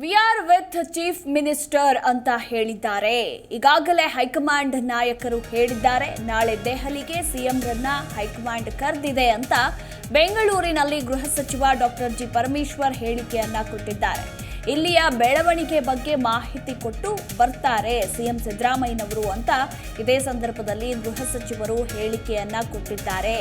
We are with chief minister ಅಂತ ಹೇಳಿದ್ದಾರೆ. ಈಗಾಗಲೇ ಹೈಕಮಾಂಡ್ ನಾಯಕರು ಹೇಳಿದ್ದಾರೆ. ನಾಳೆ ದೆಹಲಿಗೆ ಸಿಎಂರನ್ನ ಹೈಕಮಾಂಡ್ ಕರೆದಿದೆ ಅಂತ ಬೆಂಗಳೂರಿನಲ್ಲಿ ಗೃಹ ಸಚಿವ ಡಾಕ್ಟರ್ ಜಿ ಪರಮೇಶ್ವರ್ ಹೇಳಿಕೆಯನ್ನ ಕೊಟ್ಟಿದ್ದಾರೆ. ಇಲ್ಲಿಯ ಬೆಳವಣಿಗೆ ಬಗ್ಗೆ ಮಾಹಿತಿ ಕೊಟ್ಟು ಬರ್ತಾರೆ ಸಿಎಂ ಸಿದ್ದರಾಮಯ್ಯನವರು ಅಂತ. ಇದೇ ಸಂದರ್ಭದಲ್ಲಿ ಗೃಹ ಸಚಿವರು ಹೇಳಿಕೆಯನ್ನ ಕೊಟ್ಟಿದ್ದಾರೆ.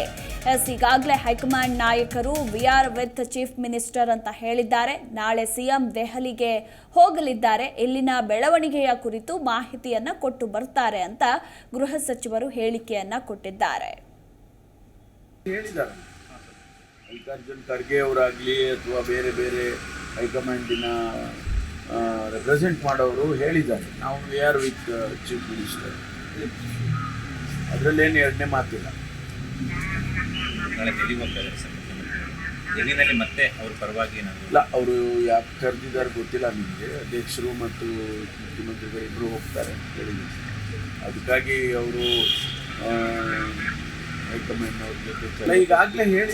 ಎಸ್, ಈಗಾಗಲೇ ಹೈಕಮಾಂಡ್ ನಾಯಕರು we are with chief minister ಅಂತ ಹೇಳಿದ್ದಾರೆ. ನಾಳೆ ಸಿಎಂ ದೆಹಲಿಗೆ ಹೋಗಲಿದ್ದಾರೆ. ಇಲ್ಲಿನ ಬೆಳವಣಿಗೆಯ ಕುರಿತು ಮಾಹಿತಿಯನ್ನ ಕೊಟ್ಟು ಬರ್ತಾರೆ ಅಂತ ಗೃಹ ಸಚಿವರು ಹೇಳಿಕೆಯನ್ನ ಕೊಟ್ಟಿದ್ದಾರೆ. ಮಲ್ಲಿಕಾರ್ಜುನ್ ಖರ್ಗೆ ಅವರಾಗಲಿ ಅಥವಾ ಬೇರೆ ಬೇರೆ ಹೈಕಮಾಂಡಿನ ರೆಪ್ರೆಸೆಂಟ್ ಮಾಡೋರು ಹೇಳಿದ್ದಾರೆ. ನಾವು we are with chief minister ಅದರಲ್ಲೇನು ಎರಡನೇ ಮಾತಿಲ್ಲ. ಮತ್ತೆ ಅವ್ರ ಪರವಾಗಿ ಇಲ್ಲ ಅವರು ಯಾಕೆ ಕರೆದಿದ್ದಾರೆ ಗೊತ್ತಿಲ್ಲ ನಿಮಗೆ. ಅಧ್ಯಕ್ಷರು ಮತ್ತು ಮುಖ್ಯಮಂತ್ರಿಗಳು ಇಬ್ಬರು ಹೋಗ್ತಾರೆ ಅಂತ ಹೇಳಿದ್ರು. ಅದಕ್ಕಾಗಿ ಅವರು ಹೈಕಮಾಂಡ್ ಅವ್ರ ಜೊತೆ ಈಗಾಗಲೇ ಹೇಳಿ